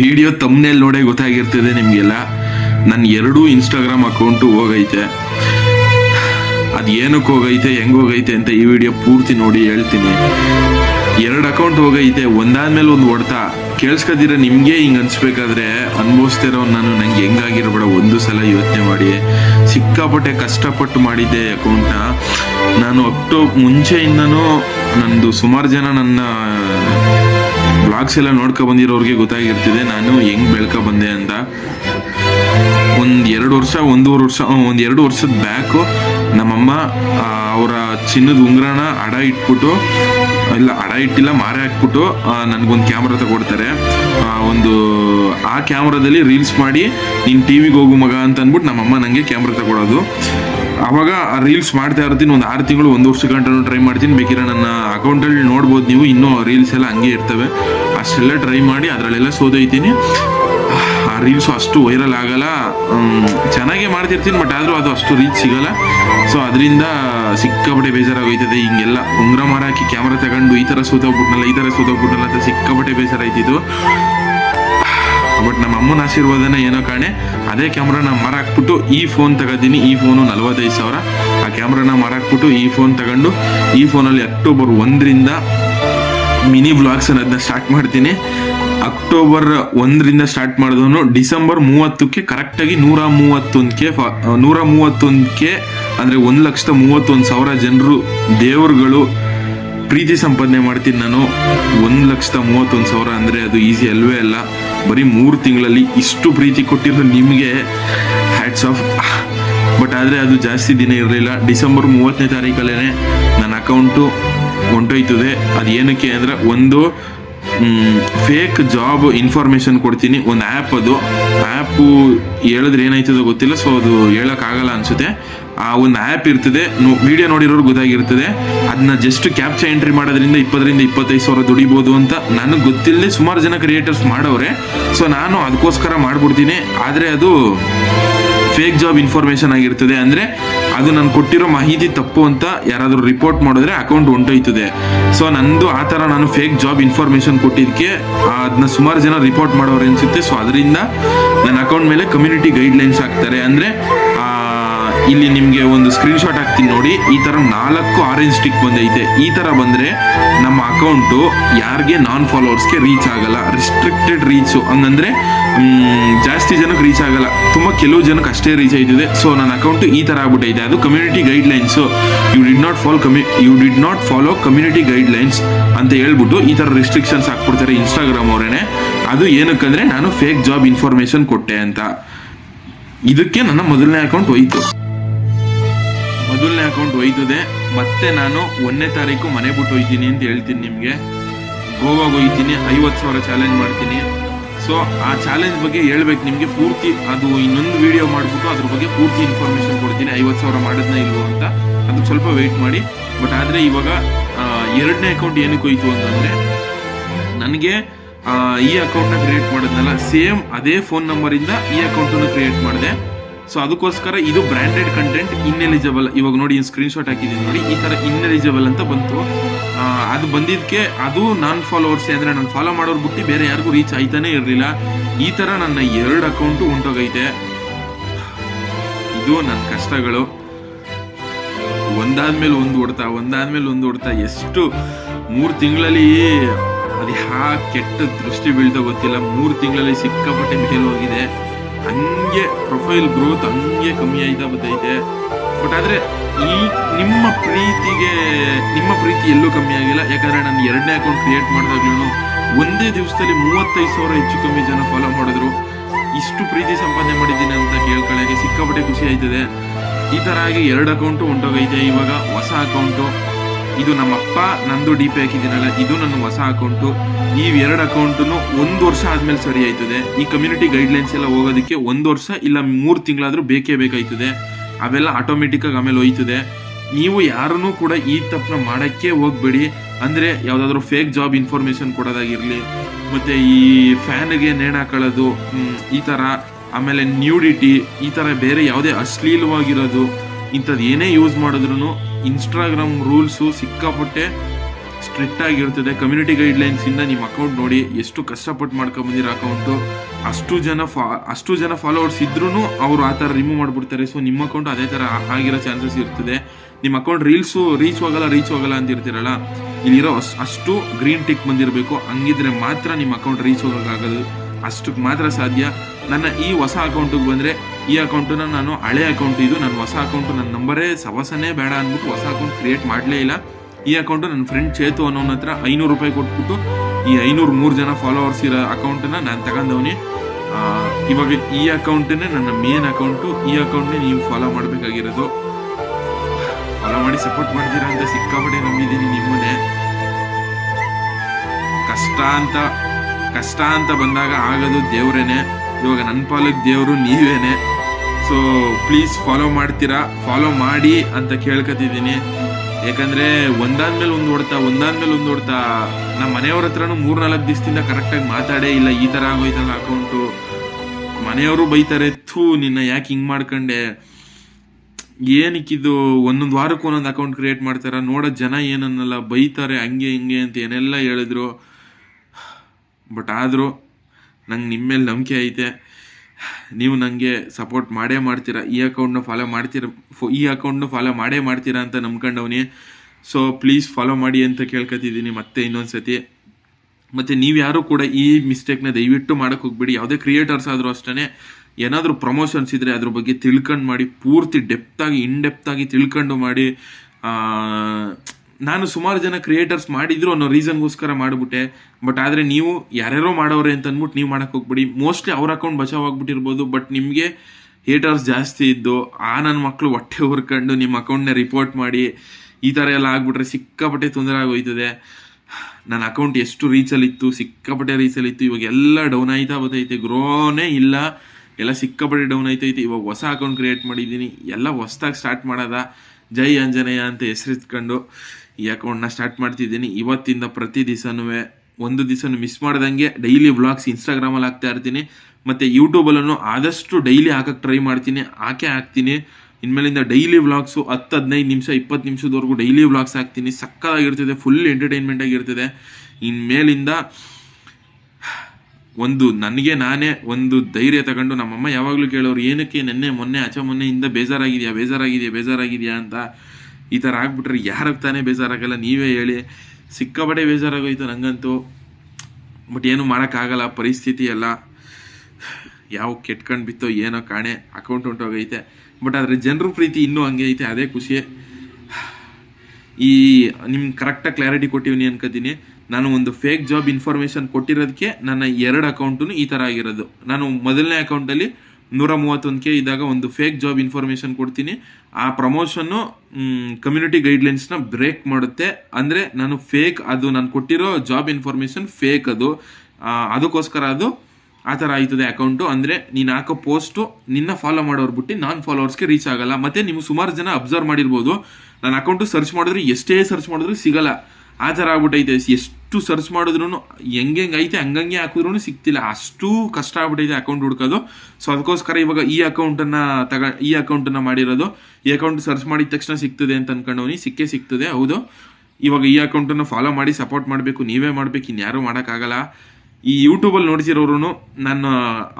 Video ತಮ್ಮನೇಲಿ ನೋಡೇ ಗೊತ್ತಾಗಿರ್ತದೆ ನಿಮಗೆಲ್ಲ. ನನ್ನ ಎರಡೂ ಇನ್ಸ್ಟಾಗ್ರಾಮ್ ಅಕೌಂಟು ಹೋಗೈತೆ. ಅದು ಏನಕ್ಕೆ ಹೋಗೈತೆ, ಹೆಂಗ್ ಹೋಗೈತೆ ಅಂತ ಈ ವಿಡಿಯೋ ಪೂರ್ತಿ ನೋಡಿ ಹೇಳ್ತೀನಿ. ಎರಡು ಅಕೌಂಟ್ ಹೋಗೈತೆ, ಒಂದಾದ್ಮೇಲೆ ಒಂದು ಹೊಡ್ತಾ. ಕೇಳಿಸ್ಕೊದಿರ ನಿಮಗೆ ಹಿಂಗೆ ಅನ್ಸ್ಬೇಕಾದ್ರೆ ಅನುಭವಿಸ್ತಿರೋ ನಾನು. ನಂಗೆ ಹೆಂಗಾಗಿರ್ಬೇಡ, ಒಂದು ಸಲ ಯೋಚನೆ ಮಾಡಿ. ಸಿಕ್ಕಾಪಟ್ಟೆ ಕಷ್ಟಪಟ್ಟು ಮಾಡಿದ್ದೆ ಅಕೌಂಟ್ನ ನಾನು ಅಕ್ಟೋ, ಮುಂಚೆಯಿಂದನೂ ನಂದು ಸುಮಾರು ಜನ ನನ್ನ ಬ್ಲಾಗ್ಸ್ ಎಲ್ಲ ನೋಡ್ಕೊ ಬಂದಿರೋರಿಗೆ ಗೊತ್ತಾಗಿರ್ತಿದೆ. ನಾನು ಹೆಂಗ್ ಬೆಳ್ಕೊ ಬಂದೆ ಅಂತ. ಒಂದು ಎರಡು ವರ್ಷ, ಒಂದೂವರೆ ವರ್ಷ ಒಂದು ಎರಡು ವರ್ಷದ ಬ್ಯಾಕು ನಮ್ಮಮ್ಮ ಅವರ ಚಿನ್ನದ ಉಂಗ್ರನ ಅಡ ಇಟ್ಬಿಟ್ಟು, ಇಲ್ಲ, ಅಡ ಇಟ್ಟಿಲ್ಲ, ಮಾರೆ ಹಾಕ್ಬಿಟ್ಟು ನನಗೊಂದು ಕ್ಯಾಮ್ರಾ ತಗೊಡ್ತಾರೆ. ಒಂದು, ಆ ಕ್ಯಾಮ್ರಾದಲ್ಲಿ ರೀಲ್ಸ್ ಮಾಡಿ, ನೀನು ಟಿ ವಿಗೆ ಹೋಗು ಮಗ ಅಂತ ಅಂದ್ಬಿಟ್ಟು ನಮ್ಮಮ್ಮ ನನಗೆ ಕ್ಯಾಮ್ರಾ ತಗೊಡೋದು ಅವಾಗ ರೀಲ್ಸ್ ಮಾಡ್ತಾ ಇರ್ತೀನಿ, ಒಂದು ಆರು ತಿಂಗಳು, ಒಂದು ವರ್ಷ ಗಂಟೆ ಟ್ರೈ ಮಾಡ್ತೀನಿ. ಬೇಕಿದ್ರೆ ನನ್ನ ಅಕೌಂಟಲ್ಲಿ ನೋಡ್ಬೋದು ನೀವು, ಇನ್ನೂ ರೀಲ್ಸ್ ಎಲ್ಲ ಹಂಗೆ ಇರ್ತವೆ. ಅಷ್ಟೆಲ್ಲ ಟ್ರೈ ಮಾಡಿ ಅದರಲ್ಲೆಲ್ಲ ಸೋದೈತೀನಿ ಆ ರೀಲ್ಸು ಅಷ್ಟು ವೈರಲ್ ಆಗಲ್ಲ. ಚೆನ್ನಾಗೇ ಮಾಡ್ತಿರ್ತೀನಿ ಬಟ್ ಆದರೂ ಅದು ಅಷ್ಟು ರೀಚ್ ಸಿಗಲ್ಲ. ಸೊ ಅದರಿಂದ ಸಿಕ್ಕಾಪಟ್ಟೆ ಬೇಜಾರಾಗೋಯ್ತದೆ. ಹಿಂಗೆಲ್ಲ ಉಂಗ್ರ ಮಾರಾಕಿ ಕ್ಯಾಮ್ರಾ ತಗೊಂಡು ಈ ಥರ ಸೋತೋಗ್ಬಿಟ್ನಲ್ಲ, ಈ ಥರ ಸೋತೋಗ್ಬಿಟ್ನಲ್ಲ ಅಂತ ಸಿಕ್ಕಾಪಟ್ಟೆ ಬೇಜಾರಾಯ್ತಿದ್ದು ಬಟ್ ನಮ್ಮ ಅಮ್ಮನ ಆಶೀರ್ವಾದನ ಏನೋ ಕಾಣೆ. ಅದೇ ಕ್ಯಾಮ್ರಾನ ಮಾರಾಕ್ಬಿಟ್ಟು ಈ ಫೋನ್ ತಗೋತೀನಿ ಈ ಫೋನು ನಲ್ವತ್ತೈದು ಸಾವಿರ. ಆ ಕ್ಯಾಮ್ರಾನ ಮಾರಾಕ್ಬಿಟ್ಟು ಈ ಫೋನ್ ತಗೊಂಡು ಈ ಫೋನಲ್ಲಿ ಅಕ್ಟೋಬರ್ ಒಂದರಿಂದ ಮಿನಿ ವ್ಲಾಗ್ಸ್ ಅನ್ನೋದನ್ನ ಸ್ಟಾರ್ಟ್ ಮಾಡ್ತೀನಿ. ಅಕ್ಟೋಬರ್ ಒಂದರಿಂದ ಸ್ಟಾರ್ಟ್ ಮಾಡಿದವನು ಡಿಸೆಂಬರ್ ಮೂವತ್ತಕ್ಕೆ ಕರೆಕ್ಟಾಗಿ ನೂರ ಮೂವತ್ತೊಂದಕ್ಕೆ ನೂರ ಮೂವತ್ತೊಂದಕ್ಕೆ ಅಂದರೆ ಒಂದು ಲಕ್ಷದ ಮೂವತ್ತೊಂದು ಸಾವಿರ ಜನರು, ದೇವರುಗಳು ಪ್ರೀತಿ ಸಂಪಾದನೆ ಮಾಡ್ತೀನಿ ನಾನು. ಒಂದು ಲಕ್ಷದ ಮೂವತ್ತೊಂದು ಸಾವಿರ ಅಂದರೆ ಅದು ಈಸಿ ಅಲ್ವೇ ಅಲ್ಲ. ಬರೀ ಮೂರು ತಿಂಗಳಲ್ಲಿ ಇಷ್ಟು ಪ್ರೀತಿ ಕೊಟ್ಟಿರೋ ನಿಮಗೆ. ಹ್ಯಾಟ್ಸ್ ಆಫ್ ಬಟ್ ಆದರೆ ಅದು ಜಾಸ್ತಿ ದಿನ ಇರಲಿಲ್ಲ. ಡಿಸೆಂಬರ್ ಮೂವತ್ತನೇ ತಾರೀಕಲ್ಲೇ ನನ್ನ ಅಕೌಂಟು ಹೊಂಟೋಯ್ತದೆ. ಅದು ಏನಕ್ಕೆ ಅಂದರೆ ಒಂದು ಫೇಕ್ ಜಾಬ್ ಇನ್ಫಾರ್ಮೇಷನ್ ಕೊಡ್ತೀನಿ. ಒಂದು ಆ್ಯಪ್ ಅದು. ಆ್ಯಪು ಹೇಳಿದ್ರೆ ಏನಾಯ್ತದೋ ಗೊತ್ತಿಲ್ಲ ಸೊ ಅದು ಹೇಳೋಕ್ಕಾಗಲ್ಲ ಅನಿಸುತ್ತೆ. ಆ ಒಂದು ಆ್ಯಪ್ ಇರ್ತದೆ ವಿಡಿಯೋ ನೋಡಿರೋರು ಗೊತ್ತಾಗಿರ್ತದೆ. ಅದನ್ನ ಜಸ್ಟ್ ಕ್ಯಾಪ್ಚಾ ಎಂಟ್ರಿ ಮಾಡೋದ್ರಿಂದ ಇಪ್ಪತ್ತರಿಂದ ಇಪ್ಪತ್ತೈದು ಸಾವಿರ ದುಡಿಬೋದು ಅಂತ ನನಗೆ ಗೊತ್ತಿಲ್ಲದೆ ಸುಮಾರು ಜನ ಕ್ರಿಯೇಟರ್ಸ್ ಮಾಡವ್ರೆ. ಸೊ ನಾನು ಅದಕ್ಕೋಸ್ಕರ ಮಾಡಿಬಿಡ್ತೀನಿ. ಆದರೆ ಅದು ಫೇಕ್ ಜಾಬ್ ಇನ್ಫಾರ್ಮೇಷನ್ ಆಗಿರ್ತದೆ. ಅಂದ್ರೆ ಅದು ನಾನು ಕೊಟ್ಟಿರೋ ಮಾಹಿತಿ ತಪ್ಪು ಅಂತ ಯಾರಾದರೂ ರಿಪೋರ್ಟ್ ಮಾಡಿದ್ರೆ ಅಕೌಂಟ್ ಹೊಂಟೋಯ್ತದೆ. ಸೊ ನಂದು ಆ ಥರ ನಾನು ಫೇಕ್ ಜಾಬ್ ಇನ್ಫಾರ್ಮೇಶನ್ ಕೊಟ್ಟಿದ್ದಕ್ಕೆ ಅದನ್ನ ಸುಮಾರು ಜನ ರಿಪೋರ್ಟ್ ಮಾಡೋರು ಅನಿಸುತ್ತೆ ಸೊ ಅದರಿಂದ ನನ್ನ ಅಕೌಂಟ್ ಮೇಲೆ ಕಮ್ಯುನಿಟಿ ಗೈಡ್ಲೈನ್ಸ್ ಹಾಕ್ತಾರೆ. ಅಂದ್ರೆ ಇಲ್ಲಿ ನಿಮಗೆ ಒಂದು ಸ್ಕ್ರೀನ್ ಶಾಟ್ ಹಾಕ್ತೀನಿ ನೋಡಿ. ಈ ತರ ನಾಲ್ಕು ಆರೆಂಜ್ ಸ್ಟಿಕ್ ಬಂದೈತೆ. ಈ ತರ ಬಂದ್ರೆ ನಮ್ಮ ಅಕೌಂಟು ಯಾರಿಗೆ ನಾನ್ ಫಾಲೋವರ್ಸ್ಗೆ ರೀಚ್ ಆಗಲ್ಲ. ರಿಸ್ಟ್ರಿಕ್ಟೆಡ್ ರೀಚ್ ಹಂಗಂದ್ರೆ ಜಾಸ್ತಿ ಜನಕ್ಕೆ ರೀಚ್ ಆಗಲ್ಲ. ತುಂಬಾ ಕೆಲವು ಜನಕ್ಕೆ ಅಷ್ಟೇ ರೀಚ್ ಆಯ್ತಿದೆ. ಸೊ ನನ್ನ ಅಕೌಂಟ್ ಈ ತರ ಆಗ್ಬಿಟ್ಟೈತೆ. ಅದು community guidelines you did not follow ಕಮ್ಯು you did not follow community guidelines ಅಂತ ಹೇಳ್ಬಿಟ್ಟು ಈ ತರ ರಿಸ್ಟ್ರಿಕ್ಷನ್ಸ್ ಹಾಕ್ಬಿಡ್ತಾರೆ ಇನ್ಸ್ಟಾಗ್ರಾಮ್ ಅವರೇನೆ. ಅದು ಏನಕ್ಕಂದ್ರೆ, ನಾನು ಫೇಕ್ ಜಾಬ್ ಇನ್ಫಾರ್ಮೇಶನ್ ಕೊಟ್ಟೆ ಅಂತ. ಇದಕ್ಕೆ ನನ್ನ ಮೊದಲನೇ ಅಕೌಂಟ್ ಹೋಯ್ತು. ಮೊದಲನೇ ಅಕೌಂಟ್ ಒಯ್ದಿದೆ ಮತ್ತೆ ನಾನು ಒಂದನೇ ತಾರೀಕು ಮನೆ ಬಿಟ್ಟು ಹೋಯ್ತೀನಿ ಅಂತ ಹೇಳ್ತೀನಿ ನಿಮಗೆ. ಗೋವಾಗ ಹೋಗ್ತೀನಿ, ಐವತ್ತು ಸಾವಿರ ಚಾಲೆಂಜ್ ಮಾಡ್ತೀನಿ. ಸೊ ಆ ಚಾಲೆಂಜ್ ಬಗ್ಗೆ ಹೇಳ್ಬೇಕು ನಿಮಗೆ ಪೂರ್ತಿ. ಅದು ಇನ್ನೊಂದು ವಿಡಿಯೋ ಮಾಡಿಬಿಟ್ಟು ಅದ್ರ ಬಗ್ಗೆ ಪೂರ್ತಿ ಇನ್ಫಾರ್ಮೇಷನ್ ಕೊಡ್ತೀನಿ. ಐವತ್ತು ಸಾವಿರ ಮಾಡಿದ್ನ ಇಲ್ವೋ ಅಂತ. ಅದಕ್ಕೆ ಸ್ವಲ್ಪ ವೆಯ್ಟ್ ಮಾಡಿ. ಬಟ್ ಆದರೆ ಇವಾಗ ಎರಡನೇ ಅಕೌಂಟ್ ಏನಕ್ಕೆ ಹೋಯ್ತು ಅಂತಂದರೆ, ನನಗೆ ಈ ಅಕೌಂಟ್ನ ಕ್ರಿಯೇಟ್ ಮಾಡಿದ್ನಲ್ಲ ಸೇಮ್ ಅದೇ ಫೋನ್ ನಂಬರಿಂದ ಈ ಅಕೌಂಟನ್ನು ಕ್ರಿಯೇಟ್ ಮಾಡಿದೆ. ಸೊ ಅದಕ್ಕೋಸ್ಕರ ಇದು ಬ್ರ್ಯಾಂಡೆಡ್ ಕಂಟೆಂಟ್ ಇನ್ಎಲಿಜಿಬಲ್ ಇವಾಗ ನೋಡಿ ಸ್ಕ್ರೀನ್ ಶಾಟ್ ಹಾಕಿದ್ದೀನಿ ನೋಡಿ, ಈ ಥರ ಇನ್ಎಲಿಜಿಬಲ್ ಅಂತ ಬಂತು. ಅದು ಬಂದಿದ್ದಕ್ಕೆ ಅದು ನಾನ್ ಫಾಲೋವರ್ಸ್ ಅಂದರೆ ನಾನು ಫಾಲೋ ಮಾಡೋರು ಬಿಟ್ಟು ಬೇರೆ ಯಾರಿಗೂ ರೀಚ್ ಆಯ್ತಾನೆ ಇರಲಿಲ್ಲ. ಈ ಥರ ನನ್ನ ಎರಡು ಅಕೌಂಟು ಉಂಟೋಗೈತೆ. ಇದು ನನ್ನ ಕಷ್ಟಗಳು. ಒಂದಾದ್ಮೇಲೆ ಒಂದು ಹೊಡ್ತಾ, ಒಂದಾದ್ಮೇಲೆ ಒಂದು ಹೊಡ್ತಾ. ಎಷ್ಟು ಮೂರು ತಿಂಗಳಲ್ಲಿ ಅದು ಹಾ ಕೆಟ್ಟ ದೃಷ್ಟಿ ಬೀಳ್ತಾ ಗೊತ್ತಿಲ್ಲ. ಮೂರು ತಿಂಗಳಲ್ಲಿ ಸಿಕ್ಕಾಪಟ್ಟೆ ಮೇಲೆ ಹೋಗಿದೆ. ಹಂಗೆ ಪ್ರೊಫೈಲ್ ಗ್ರೋತ್ ಹಂಗೆ ಕಮ್ಮಿ ಆಯ್ತಾ ಬರ್ತೈತೆ ಬಟ್ ಆದ್ರೆ ಈ ನಿಮ್ಮ ಪ್ರೀತಿಗೆ, ನಿಮ್ಮ ಪ್ರೀತಿ ಎಲ್ಲೂ ಕಮ್ಮಿ ಆಗಿಲ್ಲ. ಯಾಕಂದ್ರೆ ನಾನು ಎರಡನೇ ಅಕೌಂಟ್ ಕ್ರಿಯೇಟ್ ಮಾಡಿದಾಗ್ಲೂ ಒಂದೇ ದಿವಸದಲ್ಲಿ ಮೂವತ್ತೈದು ಸಾವಿರ ಹೆಚ್ಚು ಕಮ್ಮಿ ಜನ ಫಾಲೋ ಮಾಡಿದ್ರು. ಇಷ್ಟು ಪ್ರೀತಿ ಸಂಪಾದನೆ ಮಾಡಿದ್ದೀನಿ ಅಂತ ಕೇಳ್ಕೊಳ್ಳೋಕೆ ಸಿಕ್ಕಾಪಟ್ಟೆ ಖುಷಿ ಆಯ್ತದೆ. ಈ ಥರ ಆಗಿ ಎರಡು ಅಕೌಂಟು ಹೊಂಟೋಗೈತೆ ಇವಾಗ ಹೊಸ ಅಕೌಂಟು ಇದು ನಮ್ಮಪ್ಪ, ನಂದು ಡಿ ಪಿ ಹಾಕಿದ್ದೀನಲ್ಲ, ಇದು ನನ್ನ ಹೊಸ ಅಕೌಂಟು. ಈ ಎರಡು ಅಕೌಂಟನ್ನು ಒಂದು ವರ್ಷ ಆದಮೇಲೆ ಸರಿ ಆಯ್ತದೆ. ಈ ಕಮ್ಯುನಿಟಿ ಗೈಡ್ಲೈನ್ಸ್ ಎಲ್ಲ ಹೋಗೋದಕ್ಕೆ ಒಂದು ವರ್ಷ ಇಲ್ಲ ಮೂರು ತಿಂಗಳಾದರೂ ಬೇಕೇ ಬೇಕಾಯ್ತದೆ. ಅವೆಲ್ಲ ಆಟೋಮೆಟಿಕ್ಕಾಗಿ ಆಮೇಲೆ ಹೋಯ್ತದೆ. ನೀವು ಯಾರನ್ನು ಕೂಡ ಈ ತಪ್ಪನ್ನ ಮಾಡೋಕ್ಕೆ ಹೋಗ್ಬೇಡಿ. ಅಂದರೆ ಯಾವುದಾದ್ರೂ ಫೇಕ್ ಜಾಬ್ ಇನ್ಫಾರ್ಮೇಷನ್ ಕೊಡೋದಾಗಿರಲಿ, ಮತ್ತು ಈ ಫ್ಯಾನ್ಗೆ ನೇಣ ಹಾಕೊಳ್ಳೋದು ಈ ಥರ ಆಮೇಲೆ ನ್ಯೂಡಿಟಿ ಈ ಥರ ಬೇರೆ ಯಾವುದೇ ಅಶ್ಲೀಲವಾಗಿರೋದು, ಇಂಥದ್ದು ಏನೇ ಯೂಸ್ ಮಾಡಿದ್ರು ಇನ್ಸ್ಟಾಗ್ರಾಮ್ ರೂಲ್ಸು ಸಿಕ್ಕಾಪಟ್ಟೆ ಸ್ಟ್ರಿಕ್ಟ್ ಆಗಿರ್ತದೆ ಕಮ್ಯುನಿಟಿ ಗೈಡ್ಲೈನ್ಸಿಂದ ನಿಮ್ಮ ಅಕೌಂಟ್ ನೋಡಿ ಎಷ್ಟು ಕಷ್ಟಪಟ್ಟು ಮಾಡ್ಕೊಂಬಂದಿರೋ ಅಕೌಂಟು ಅಷ್ಟು ಜನ ಫಾ ಅಷ್ಟು ಜನ ಫಾಲೋವರ್ಸ್ ಇದ್ರೂ ಅವರು ಆ ಥರ ರಿಮೂವ್ ಮಾಡಿಬಿಡ್ತಾರೆ. ಸೊ ನಿಮ್ಮ ಅಕೌಂಟ್ ಅದೇ ಥರ ಆಗಿರೋ ಚಾನ್ಸಸ್ ಇರ್ತದೆ. ನಿಮ್ಮ ಅಕೌಂಟ್ ರೀಲ್ಸು ರೀಚ್ ಹೋಗಲ್ಲ ರೀಚ್ ಹೋಗಲ್ಲ ಅಂತಿರ್ತೀರಲ್ಲ ಇಲ್ಲಿರೋ ಅಷ್ಟು ಗ್ರೀನ್ ಟಿಕ್ ಬಂದಿರಬೇಕು. ಹಂಗಿದ್ರೆ ಮಾತ್ರ ನಿಮ್ಮ ಅಕೌಂಟ್ ರೀಚ್ ಹೋಗೋಕ್ಕಾಗೋದು ಅಷ್ಟಕ್ಕೆ ಮಾತ್ರ ಸಾಧ್ಯ. ನನ್ನ ಈ ಹೊಸ ಅಕೌಂಟಿಗೆ ಬಂದರೆ ಈ ಅಕೌಂಟನ್ನ ನಾನು ಹಳೆ ಅಕೌಂಟ್ ಇದು, ನನ್ನ ಹೊಸ ಅಕೌಂಟು, ನನ್ನ ನಂಬರೇ ಸವಸನೇ ಬೇಡ ಅಂದ್ಬಿಟ್ಟು ಹೊಸ ಅಕೌಂಟ್ ಕ್ರಿಯೇಟ್ ಮಾಡಲೇ ಇಲ್ಲ. ಈ ಅಕೌಂಟು ನನ್ನ ಫ್ರೆಂಡ್ ಚೇತು ಅನ್ನೋನ ಹತ್ರ ಐನೂರು ರೂಪಾಯಿ ಕೊಟ್ಬಿಟ್ಟು ಈ ಐನೂರು ಮೂರು ಜನ ಫಾಲೋವರ್ಸ್ ಇರೋ ಅಕೌಂಟನ್ನು ನಾನು ತಗೊಂಡವನಿ. ಇವಾಗ ಈ ಅಕೌಂಟನ್ನೇ ನನ್ನ ಮೇನ್ ಅಕೌಂಟು, ಈ ಅಕೌಂಟ್ನೇ ನೀವು ಫಾಲೋ ಮಾಡಬೇಕಾಗಿರೋದು. ಫಾಲೋ ಮಾಡಿ ಸಪೋರ್ಟ್ ಮಾಡ್ತೀರಾ ಅಂತ ಸಿಕ್ಕಾಪಟ್ಟೆ ನಂಬಿದ್ದೀನಿ ನಿಮ್ಮನ್ನೇ. ಕಷ್ಟ ಅಂತ ಕಷ್ಟ ಅಂತ ಬಂದಾಗ ಆಗೋದು ದೇವ್ರೇನೆ. ಇವಾಗ ನನ್ನ ಪಾಲಕ್ ದೇವರು ನೀವೇನೆ. ಸೊ ಪ್ಲೀಸ್ ಫಾಲೋ ಮಾಡ್ತೀರಾ? ಫಾಲೋ ಮಾಡಿ ಅಂತ ಕೇಳ್ಕೊತಿದ್ದೀನಿ ಯಾಕಂದ್ರೆ ಒಂದಾದ್ಮೇಲೆ ಒಂದು ಹೊಡ್ತಾ ಒಂದಾದ್ಮೇಲೆ ಒಂದು ಹೊಡ್ತಾ ನಮ್ಮ ಮನೆಯವ್ರ ಹತ್ರನೂ ಮೂರ್ನಾಲ್ಕು ದಿವಸದಿಂದ ಕರೆಕ್ಟಾಗಿ ಮಾತಾಡೇ ಇಲ್ಲ. ಈ ಥರ ಆಗೋಯ್ತಲ್ಲ ಅಕೌಂಟು ಮನೆಯವರು ಬೈತಾರೆ, ಥೂ, ನಿನ್ನ ಯಾಕೆ ಹಿಂಗೆ ಮಾಡ್ಕೊಂಡೆ? ಏನಕ್ಕಿದು ಒಂದೊಂದು ವಾರಕ್ಕೆ ಒಂದೊಂದು ಅಕೌಂಟ್ ಕ್ರಿಯೇಟ್ ಮಾಡ್ತಾರೆ? ನೋಡೋ ಜನ ಏನನ್ನಲ್ಲ, ಬೈತಾರೆ, ಹಂಗೆ, ಹಿಂಗೆ ಅಂತ ಏನೆಲ್ಲ ಹೇಳಿದ್ರು. ಬಟ್ ಆದರೂ ನಂಗೆ ನಿಮ್ಮ ಮೇಲೆ ನಂಬಿಕೆ ಐತೆ. ನೀವು ನನಗೆ ಸಪೋರ್ಟ್ ಮಾಡೇ ಮಾಡ್ತೀರಾ? ಈ ಅಕೌಂಟ್ನ ಫಾಲೋ ಮಾಡ್ತೀರ? ಈ ಅಕೌಂಟ್ನ ಫಾಲೋ ಮಾಡೇ ಮಾಡ್ತೀರಾ ಅಂತ ನಂಬ್ಕೊಂಡವ್ನಿ. ಸೊ ಪ್ಲೀಸ್ ಫಾಲೋ ಮಾಡಿ ಅಂತ ಕೇಳ್ಕೊತಿದ್ದೀನಿ ಮತ್ತೆ ಇನ್ನೊಂದು ಸತಿ ಮತ್ತು ನೀವು ಯಾರು ಕೂಡ ಈ ಮಿಸ್ಟೇಕ್ನ ದಯವಿಟ್ಟು ಮಾಡೋಕೆ ಹೋಗ್ಬೇಡಿ. ಯಾವುದೇ ಕ್ರಿಯೇಟರ್ಸ್ ಆದರೂ ಅಷ್ಟೇ ಏನಾದರೂ ಪ್ರಮೋಷನ್ಸ್ ಇದ್ದರೆ ಅದ್ರ ಬಗ್ಗೆ ತಿಳ್ಕೊಂಡು ಮಾಡಿ, ಪೂರ್ತಿ ಡೆಪ್ತಾಗಿ ಇನ್ ಡೆಪ್ತಾಗಿ ತಿಳ್ಕೊಂಡು ಮಾಡಿ ನಾನು ಸುಮಾರು ಜನ ಕ್ರಿಯೇಟರ್ಸ್ ಮಾಡಿದ್ರು ಅನ್ನೋ ರೀಸನ್ಗೋಸ್ಕರ ಮಾಡಿಬಿಟ್ಟೆ. ಬಟ್ ಆದರೆ ನೀವು ಯಾರ್ಯಾರೋ ಮಾಡೋರೆ ಅಂತ ಅಂದ್ಬಿಟ್ಟು ನೀವು ಮಾಡೋಕೆ ಹೋಗ್ಬಿಡಿ. ಮೋಸ್ಟ್ಲಿ ಅವ್ರ ಅಕೌಂಟ್ ಬಚಾವ್ ಆಗ್ಬಿಟ್ಟಿರ್ಬೋದು ಬಟ್ ನಿಮಗೆ ಹೇಟರ್ಸ್ ಜಾಸ್ತಿ ಇದ್ದು, ಆ ನನ್ನ ಮಕ್ಕಳು ಹೊಟ್ಟೆ ಹೊರ್ಕೊಂಡು ನಿಮ್ಮ ಅಕೌಂಟ್ನ ರಿಪೋರ್ಟ್ ಮಾಡಿ, ಈ ಥರ ಎಲ್ಲ ಆಗಿಬಿಟ್ರೆ ಸಿಕ್ಕಾಪಟ್ಟೆ ತೊಂದರೆ ಆಗೋಯ್ತದೆ. ನನ್ನ ಅಕೌಂಟ್ ಎಷ್ಟು ರೀಚಲ್ಲಿತ್ತು ಸಿಕ್ಕಾಪಟ್ಟೆ ರೀಚಲ್ಲಿತ್ತು ಇವಾಗ ಎಲ್ಲ ಡೌನ್ ಆಯ್ತಾ ಬರ್ತೈತೆ ಗ್ರೋನೇ ಇಲ್ಲ. ಎಲ್ಲ ಸಿಕ್ಕಾಪಟ್ಟೆ ಡೌನ್ ಆಯ್ತೈತೆ. ಇವಾಗ ಹೊಸ ಅಕೌಂಟ್ ಕ್ರಿಯೇಟ್ ಮಾಡಿದ್ದೀನಿ. ಎಲ್ಲ ಹೊಸ್ದಾಗಿ ಸ್ಟಾರ್ಟ್ ಮಾಡೋದ? ಜೈ ಆಂಜನೇಯ ಅಂತ ಹೆಸರಿಟ್ಕೊಂಡು ಈ ಅಕೌಂಟ್ನ ಸ್ಟಾರ್ಟ್ ಮಾಡ್ತಿದ್ದೀನಿ. ಇವತ್ತಿಂದ ಪ್ರತಿ ದಿವಸನೂ ಒಂದು ದಿವಸ ಮಿಸ್ ಮಾಡ್ದಂಗೆ ಡೈಲಿ ವ್ಲಾಗ್ಸ್ ಇನ್ಸ್ಟಾಗ್ರಾಮಲ್ಲಿ ಹಾಕ್ತಾ ಇರ್ತೀನಿ. ಮತ್ತು ಯೂಟ್ಯೂಬಲ್ಲೂ ಆದಷ್ಟು ಡೈಲಿ ಹಾಕಕ್ಕೆ ಟ್ರೈ ಮಾಡ್ತೀನಿ. ಹಾಕೇ ಹಾಕ್ತೀನಿ. ಇನ್ಮೇಲಿಂದ ಡೈಲಿ ವ್ಲಾಗ್ಸು ಹತ್ತು ಹದಿನೈದು ನಿಮಿಷ, ಇಪ್ಪತ್ತು ನಿಮಿಷದವರೆಗೂ ಡೈಲಿ ವ್ಲಾಗ್ಸ್ ಹಾಕ್ತೀನಿ. ಸಕ್ಕದಾಗಿರ್ತದೆ ಫುಲ್ ಎಂಟರ್ಟೈನ್ಮೆಂಟ್ ಆಗಿರ್ತದೆ. ಇನ್ಮೇಲಿಂದ ಒಂದು ನನಗೆ ನಾನೇ ಒಂದು ಧೈರ್ಯ ತಗೊಂಡು ನಮ್ಮಮ್ಮ ಯಾವಾಗಲೂ ಕೇಳೋರು, ಏನಕ್ಕೆ ನೆನ್ನೆ ಮೊನ್ನೆ ಆಚೆ ಮೊನ್ನೆಯಿಂದ ಬೇಜಾರಾಗಿದೆಯಾ ಬೇಜಾರಾಗಿದೆಯಾ ಬೇಜಾರಾಗಿದೆಯಾ? ಅಂತ ಈ ಥರ ಆಗ್ಬಿಟ್ರೆ ಯಾರಿಗೆ ತಾನೇ ಬೇಜಾರಾಗಲ್ಲ. ನೀವೇ ಹೇಳಿ. ಸಿಕ್ಕಾಪಟ್ಟೆ ಬೇಜಾರಾಗೋಯ್ತು ನನಗಂತೂ ಬಟ್ ಏನು ಮಾಡೋಕ್ಕಾಗಲ್ಲ, ಪರಿಸ್ಥಿತಿ ಎಲ್ಲ ಯಾವ ಕೆಟ್ಕೊಂಡು ಬಿತ್ತೋ ಏನೋ ಕಾಣೆ, ಅಕೌಂಟ್ ಹೊಂಟೋಗೈತೆ ಬಟ್ ಆದರೆ ಜನರ ಪ್ರೀತಿ ಇನ್ನೂ ಹಂಗೆ ಐತೆ, ಅದೇ ಖುಷಿ. ಈ ನಿಮ್ಗೆ ಕರೆಕ್ಟಾಗಿ ಕ್ಲಾರಿಟಿ ಕೊಟ್ಟಿವ್ನಿ ಅನ್ಕೋತೀನಿ. ನಾನು ಒಂದು ಫೇಕ್ ಜಾಬ್ ಇನ್ಫಾರ್ಮೇಷನ್ ಕೊಟ್ಟಿರೋದಕ್ಕೆ ನನ್ನ ಎರಡು ಅಕೌಂಟು ಈ ಥರ ಆಗಿರೋದು. ನಾನು ಮೊದಲನೇ ಅಕೌಂಟಲ್ಲಿ ನೂರ ಮೂವತ್ತೊಂದು ಕೆ ಇದ್ದಾಗ ಒಂದು ಫೇಕ್ ಜಾಬ್ ಇನ್ಫಾರ್ಮೇಷನ್ ಕೊಡ್ತೀನಿ. ಆ ಪ್ರಮೋಷನ್ನು ಕಮ್ಯುನಿಟಿ ಗೈಡ್ಲೈನ್ಸ್ನ ಬ್ರೇಕ್ ಮಾಡುತ್ತೆ. ಅಂದರೆ ನಾನು ಫೇಕ್ ಅದು, ನಾನು ಕೊಟ್ಟಿರೋ ಜಾಬ್ ಇನ್ಫಾರ್ಮೇಷನ್ ಫೇಕ್ ಅದು. ಅದಕ್ಕೋಸ್ಕರ ಅದು ಆ ಥರ ಆಯ್ತದೆ ಅಕೌಂಟು ಅಂದರೆ ನೀನು ಹಾಕೋ ಪೋಸ್ಟು ನಿನ್ನ ಫಾಲೋ ಮಾಡೋರು ಬಿಟ್ಟು ನಾನ್ ಫಾಲೋವರ್ಸ್ಗೆ ರೀಚ್ ಆಗಲ್ಲ. ಮತ್ತು ನೀವು ಸುಮಾರು ಜನ ಅಬ್ಸರ್ವ್ ಮಾಡಿರ್ಬೋದು. ನನ್ನ ಅಕೌಂಟು ಸರ್ಚ್ ಮಾಡಿದ್ರೆ ಎಷ್ಟೇ ಸರ್ಚ್ ಮಾಡಿದ್ರು ಸಿಗಲ್ಲ. ಆ ಥರ ಆಗ್ಬಿಟ್ಟೈತೆ ಎಷ್ಟು ಸರ್ಚ್ ಮಾಡಿದ್ರು ಹೆಂಗೆ ಐತೆ ಹಂಗಂಗೆ ಹಾಕಿದ್ರು ಸಿಗ್ತಿಲ್ಲ. ಅಷ್ಟು ಕಷ್ಟ ಆಗ್ಬಿಟ್ಟೈತೆ ಅಕೌಂಟ್ ಹುಡ್ಕೋದು. ಸೊ ಅದಕ್ಕೋಸ್ಕರ ಇವಾಗ ಈ ಅಕೌಂಟನ್ನು ತಗ, ಈ ಅಕೌಂಟನ್ನು ಮಾಡಿರೋದು. ಈ ಅಕೌಂಟ್ ಸರ್ಚ್ ಮಾಡಿದ ತಕ್ಷಣ ಸಿಗ್ತದೆ ಅಂತ ಅನ್ಕೊಂಡವನಿ. ಸಿಕ್ಕೇ ಸಿಗ್ತದೆ, ಹೌದು. ಇವಾಗ ಈ ಅಕೌಂಟನ್ನು ಫಾಲೋ ಮಾಡಿ ಸಪೋರ್ಟ್ ಮಾಡಬೇಕು, ನೀವೇ ಮಾಡಬೇಕು, ಇನ್ಯಾರೂ ಮಾಡೋಕ್ಕಾಗಲ್ಲ. ಈ ಯೂಟ್ಯೂಬಲ್ಲಿ ನೋಡ್ತಿರೋರು ನನ್ನ,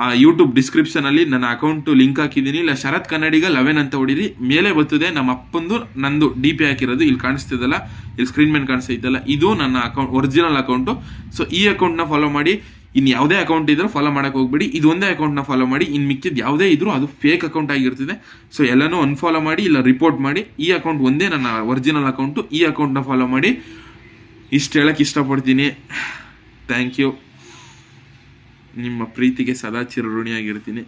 ಆ ಯೂಟ್ಯೂಬ್ ಡಿಸ್ಕ್ರಿಪ್ಷನಲ್ಲಿ ನನ್ನ ಅಕೌಂಟ್ ಲಿಂಕ್ ಹಾಕಿದ್ದೀನಿ. ಇಲ್ಲ, ಶರತ್ ಕನ್ನಡಿಗ ಲೆವೆನ್ ಅಂತ ಹೊಡೀರಿ. ಮೇಲೆ ಬರ್ತದೆ ನಮ್ಮ ಅಪ್ಪಂದು, ನಂದು ಡಿ ಪಿ ಹಾಕಿರೋದು. ಇಲ್ಲಿ ಕಾಣಿಸ್ತಿದಲ್ಲ, ಇಲ್ಲಿ ಸ್ಕ್ರೀನ್ ಮೇಲೆ ಕಾಣಿಸ್ತೈತಲ್ಲ, ಇದು ನನ್ನ ಅಕೌಂಟ್ ಒರಿಜಿನಲ್ ಅಕೌಂಟು ಸೊ ಈ ಅಕೌಂಟ್ನ ಫಾಲೋ ಮಾಡಿ ಇನ್ನು ಯಾವುದೇ ಅಕೌಂಟ್ ಇದ್ರೂ ಫಾಲೋ ಮಾಡೋಕ್ಕೆ ಹೋಗ್ಬೇಡಿ. ಇದು ಒಂದೇ ಅಕೌಂಟ್ನ ಫಾಲೋ ಮಾಡಿ ಇನ್ನು ಮಿಕ್ಕಿದ್ದು ಯಾವುದೇ ಇದ್ರೂ ಅದು ಫೇಕ್ ಅಕೌಂಟ್ ಆಗಿರ್ತದೆ. ಸೊ ಎಲ್ಲನೂ ಅನ್ಫಾಲೋ ಮಾಡಿ, ಇಲ್ಲ ರಿಪೋರ್ಟ್ ಮಾಡಿ, ಈ ಅಕೌಂಟ್ ಒಂದೇ ನನ್ನ ಒರಿಜಿನಲ್ ಅಕೌಂಟು ಈ ಅಕೌಂಟ್ನ ಫಾಲೋ ಮಾಡಿ, ಇಷ್ಟು ಹೇಳಕ್ಕೆ ಇಷ್ಟಪಡ್ತೀನಿ. ಥ್ಯಾಂಕ್ ಯು ನಿಮ್ಮ ಪ್ರೀತಿಗೆ ಸದಾ ಚಿರಋಣಿಯಾಗಿರ್ತೀನಿ.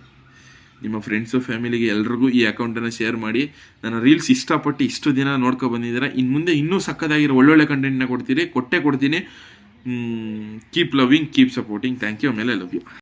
ನಿಮ್ಮ ಫ್ರೆಂಡ್ಸು ಫ್ಯಾಮಿಲಿಗೆ ಎಲ್ರಿಗೂ ಈ ಅಕೌಂಟನ್ನು ಶೇರ್ ಮಾಡಿ. ನನ್ನ ರೀಲ್ಸ್ ಇಷ್ಟಪಟ್ಟು ಇಷ್ಟು ದಿನ ನೋಡ್ಕೊ ಬಂದಿದ್ದೀರಾ? ಇನ್ನು ಮುಂದೆ ಇನ್ನೂ ಸಕ್ಕದಾಗಿರೋ ಒಳ್ಳೊಳ್ಳೆ ಕಂಟೆಂಟ್ನ ಕೊಡ್ತೀರಿ. ಕೊಟ್ಟೆ ಕೊಡ್ತೀನಿ. Keep loving keep supporting thank you ಆಮೇಲೆ ಲವ್ ಯು